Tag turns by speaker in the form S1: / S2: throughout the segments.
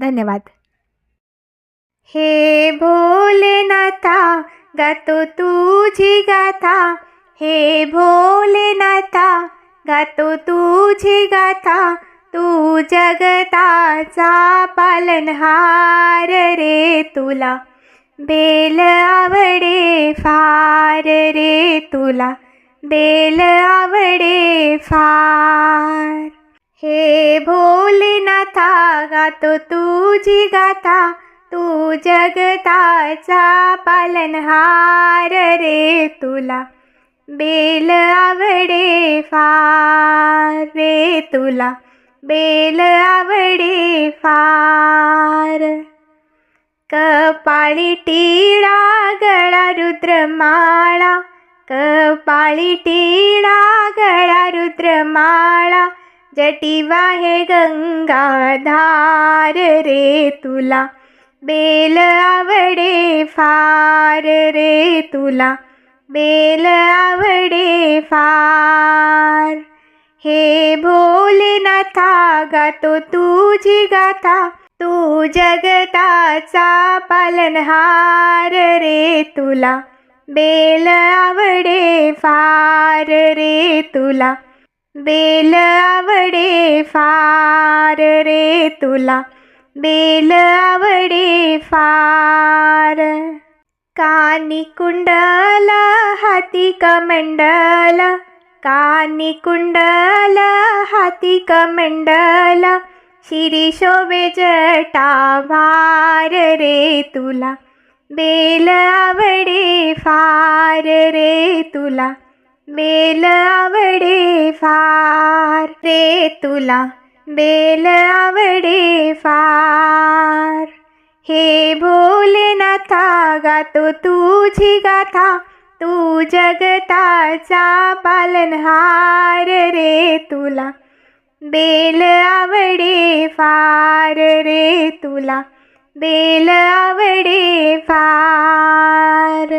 S1: धन्यवाद. हे भोलेनाथा गातो तुझी गाथा. हे भोलेनाथा गातो तुझी गाथा. तू जगताचा पालनहार रे तुला. बेल आवडे फार रे तुला. बेल आवडे फार. हे भोलेनाथा गातो तुझी गाथा तू जगताचा पालनहार रे तुला. बेल आवडे फार रे तुला. बेल आवडे फार. कपाळी टिळा गळा रुद्रमाळा. कपाळी टिळा गळा रुद्रमाळा. जटिवा हे गंगाधार रे तुला. बेल आवडे फार रे तुला. बेल आवडे फार. हे भोलेनाथा गातो तुझी गाथा. तू जगताचा पालनहार रे तुला. बेल आवडे फार रे तुला. बेल आवडे फार रे तुला. बेल आवडे फार. कानी कुंडला हाती कमंडला. कानी कुंडला हाती कमंडला. शिरी शोभे जटा भार रे तुला. बेल आवडे फार रे तुला. बेल आवडे फार रे तुला बेल आवडे फार. हे भोलेनाथा गातो तुझी गाथा तू जगताचा पालनहार रे तुला. बेल आवडे फार रे तुला बेल आवडे फार.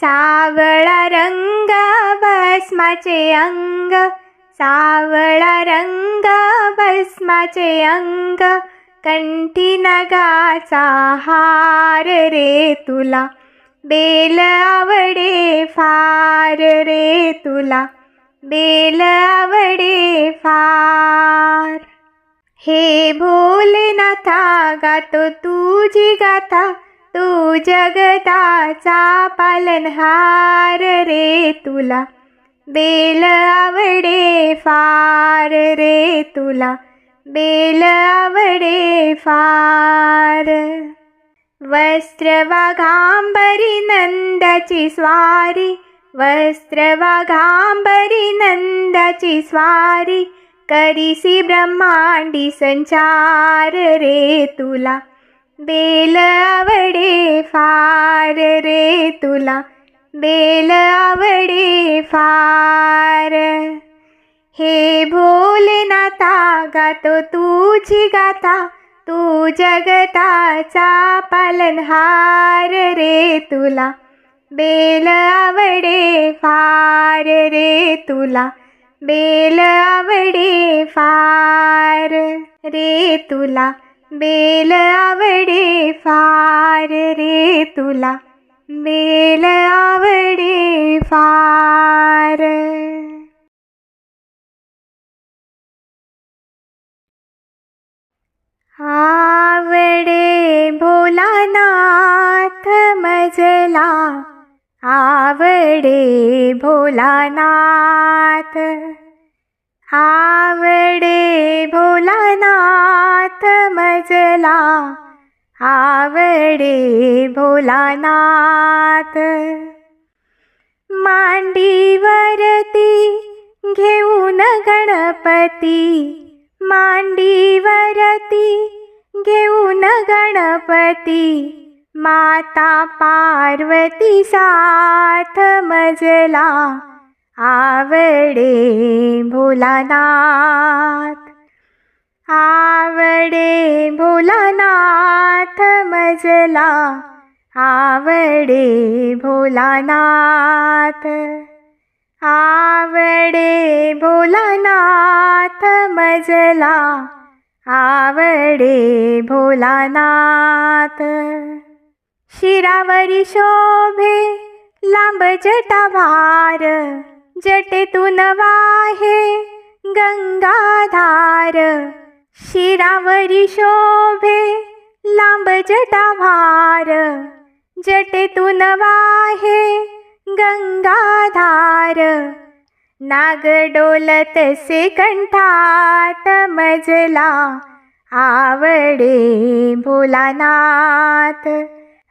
S1: सावळा रंग भस्माचे अंग सावळा रंग भस्माचे अंग कंठी नगाचा हार रे तुला बेल आवडे फार रे तुला बेल आवडे फार. हे भोलेनाथा गातो तुझी गाथा तू जगताचा पालनहार रे तुला. बेल आवडे फार रे तुला. बेल आवडे फार. वस्त्र वाघांबरी नंदाची स्वारी. वस्त्र वाघांबरी नंदाची स्वारी. करीसी ब्रह्मांडी संचार रे तुला. बेल आवडे फार रे तुला बेल आवडे फार. हे भोलेनाथा गातो तुझी गाथा तू जगताचा पालनहार रे तुला. बेल आवडे फार रे तुला बेल आवडे फार रे तुला. बेल आवडे फार रे तुला. बेल आवडे फार. आवडे भोलानाथ मजला. आवडे भोलानाथ. आवडे भोलानाथ मजला. आवडे भोलानाथ. मांडीवरती घेऊन गणपती. मांडीवरती घेऊन गणपती. माता पार्वती साथ मजला. आवडे भोलानाथ आवडे भोलानाथ मजला आवडे भोलानाथ आवडे भोलानाथ मजला आवडे भोलानाथ। शिरावरी शोभे लांब जटाभार जटेतून वाहे गंगाधार शिरावरी शोभे लांब जटाभार. जटेतून वाहे गंगाधार नाग डोलत से कंठात मजला आवडे भोलानाथ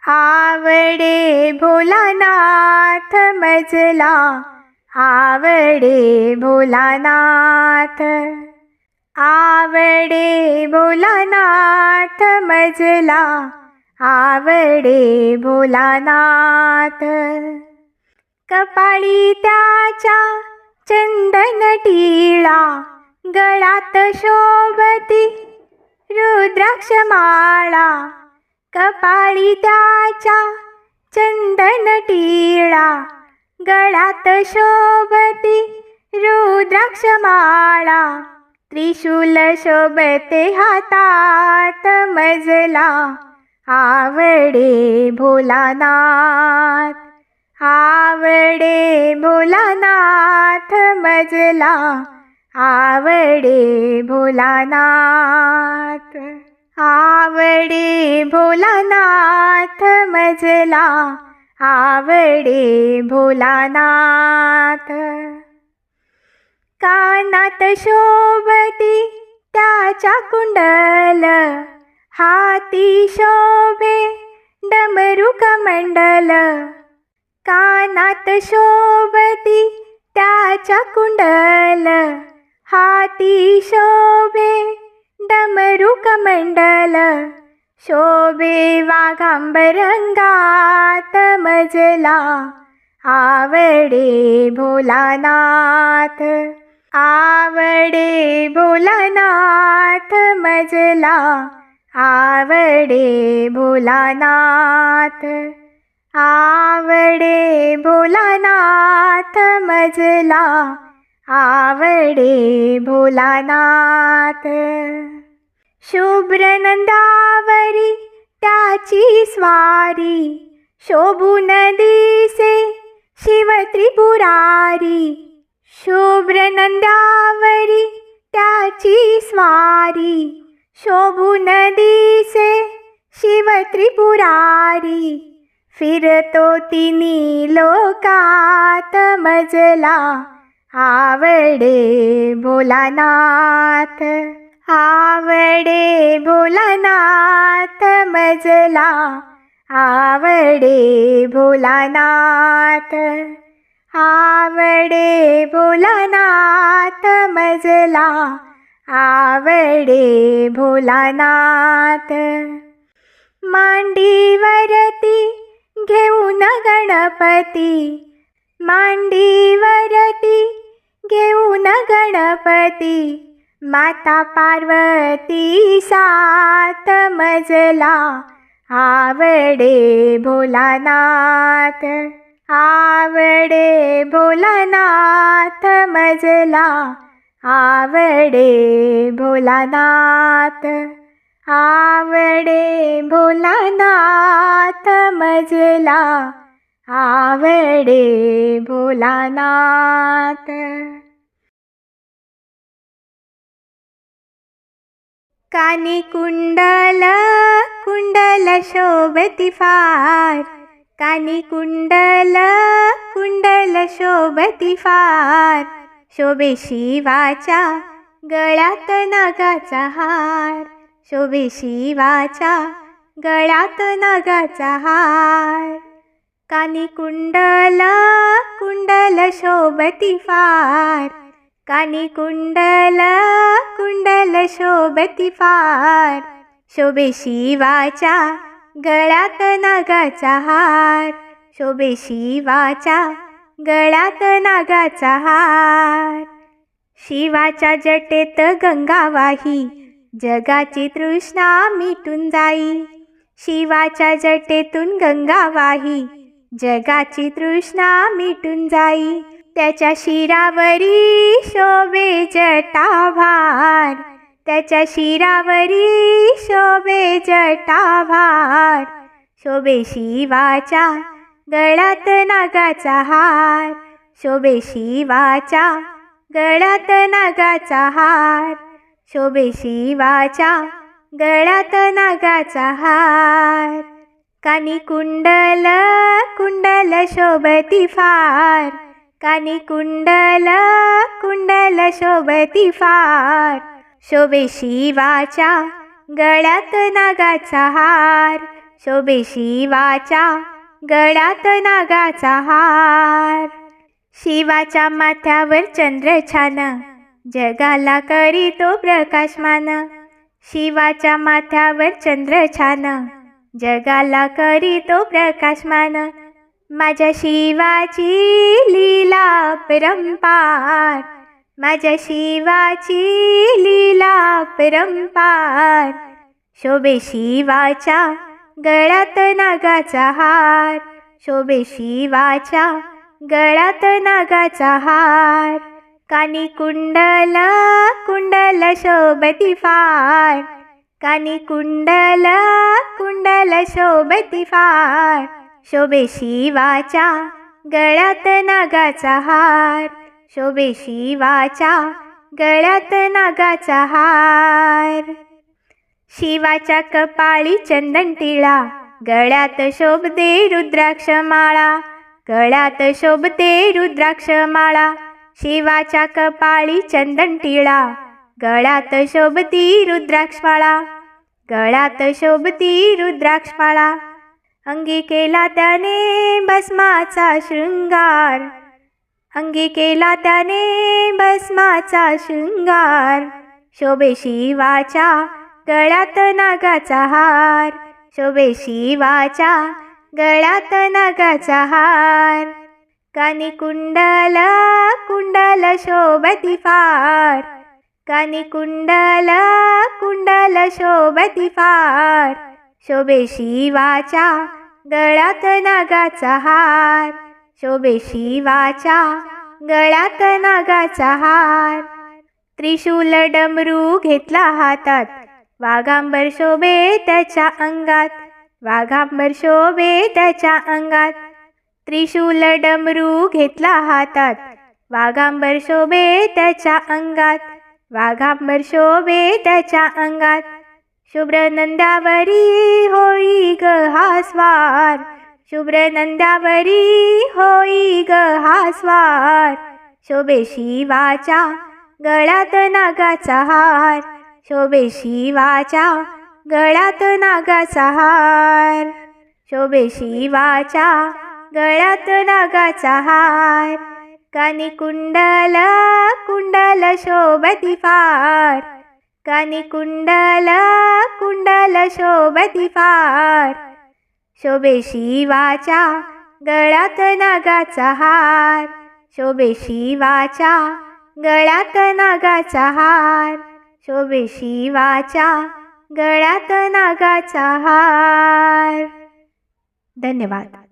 S1: आवडे भोलानाथ मजला आवडे भोलानाथ आवडे भोलानाथ मजला आवडे भोलानाथ. कपाळी त्याच्या चंदन टिळा गळात शोभती रुद्राक्ष माळा. कपाळी त्याच्या चंदन टिळा गळात शोभती रुद्राक्ष माळा त्रिशूल शोभते हातात मजला. आवडे भोलानाथ आवडे भोलानाथ मजला. आवडे भोलानाथ आवडे भोलानाथ मजला. आवडे भोलानाथ. कानात शोभती त्याच्या कुंडल हाती शोभे डमरू कमंडल कानात शोभती त्याच्या कुंडल हाती शोभे डमरू कमंडल शोभे वाघांबरंगात मजला आवडे भोलानाथ आवडे भोलानाथ मजला आवडे भोलानाथ आवडे भोलानाथ मजला आवडे भोलानाथ। शुभ्र नंदावरी त्याची स्वारी शोभून दिसे शिव त्रिपुरारी शुभ्र नंदावरी त्याची स्वारी शोभून दिसे शिव त्रिपुरारी फिरतो तिनी लोकात मजला आवडे भोलानाथ. आवडे भोलानाथ मजला आवडे भोलानाथ आवडे भोलानाथ मजला आवडे भोलानाथ. मांडीवरती घेऊन गणपती मांडीवरती घेऊन गणपती माता पार्वती सात मजला आवडे भोलानाथ आवडे भोलानाथ मजला आवडे भोलानाथ आवडे भोलानाथ मजला आवडे भोलानाथ। कानी कुंडल कुंडल शोभती फार. कानी कुंडल कुंडल शोभती फार. शोभे शिवाच्या गळ्यात नागाचा हार. शोभे शिवाच्या गळ्यात नागाचा हार. कानी कुंडल कुंडल शोभती फार. कानी कुंडल कुंडल शोभती फार. शोभे शिवाच्या गळ्यात नागाचा हार. शोभे शिवाच्या गळ्यात नागाचा हार. शिवाच्या जटेत गंगा वाही जगाची तृष्णा मिटून जाई. शिवाच्या जटेतून गंगा वाही जगाची तृष्णा मिटून जाई. त्याच्या शिरावरी शोभे जटाभार. त्याच्या शिरावरी शोभे जटाभार. शोभे शिवाच्या गळ्यात नागाचा हार. शोभे शिवाच्या गळ्यात नागाचा हार. शोभे शिवाच्या गळ्यात नागाचा हार. कानी कुंडल कुंडल शोभती फार. कानी कुंडल कुंडल शोभती फार. शोभे शिवाच्या गळ्यात नागाचा हार. शोभे शिवाच्या गळ्यात नागाचा हार. शिवाच्या माथ्यावर चंद्र छान. जगाला करीतो प्रकाशमान. शिवाच्या माथ्यावर चंद्र छान. जगाला करीतो प्रकाशमान. माझ्या शिवाची लीला परंपार. माझ्या शिवाची लीला परंपार. शोभे शिवाच्या गळ्यात नागाचा हार. शोभे शिवाच्या गळ्यात नागाचा हार. कानी कुंडल कुंडल शोभती फार. कानी कुंडल कुंडल शोभती फार. शोभे वाचा गळ्यात नागाचा हार. शोभे वाचा गळ्यात नागाचा हार. शिवाच्या कपाळी चंदन टिळा गळ्यात शोभते रुद्राक्ष माळा. गळ्यात शोभते रुद्राक्ष माळा शिवाच्या कपाळी चंदन टिळा. गळ्यात शोभती रुद्राक्षमाळा गळ्यात शोभती रुद्राक्षमाळा अंगी केला त्याने भस्माचा शृंगार. अंगी केला त्याने भस्माचा शृंगार. शोभे शिवाच्या गळ्यात नागाचा हार. शोभे शिवाच्या गळ्यात नागाचा हार. कानी कुंडल कुंडल शोभती फार. कानी कुंडल कुंडल शोभती फार. शोभे शिवाच्या गळ्यात नागाचा हार. शोभे शिवाच्या गळ्यात नागाचा हार. त्रिशूल डमरू घेतला हातात. वाघांबर शोभे त्याच्या अंगात. वाघांबर शोभे त्याच्या अंगात. त्रिशूल डमरू घेतला हातात. वाघांबर शोभे त्याच्या अंगात. वाघांबर शोभे त्याच्या अंगात. शुभ्र नंदावरी होई ग हा स्वार। शुभ्र नंदावरी होई ग हा स्वार। शोभे शिवाच्या गळ्यात नागाचा हार। शोभे शिवाच्या गळ्यात नागाचा हार। शोभे शिवाच्या गळ्यात नागाचा हार। कानी कुंडल कुंडल शोभती फार। कानी कुंडल कुंडल शोभती फार. शोभे शिवाच्या गळ्यात नागाचा हार. शोभे शिवाच्या गळ्यात नागाचा हार. शोभे शिवाच्या गळ्यात नागाचा हार. धन्यवाद.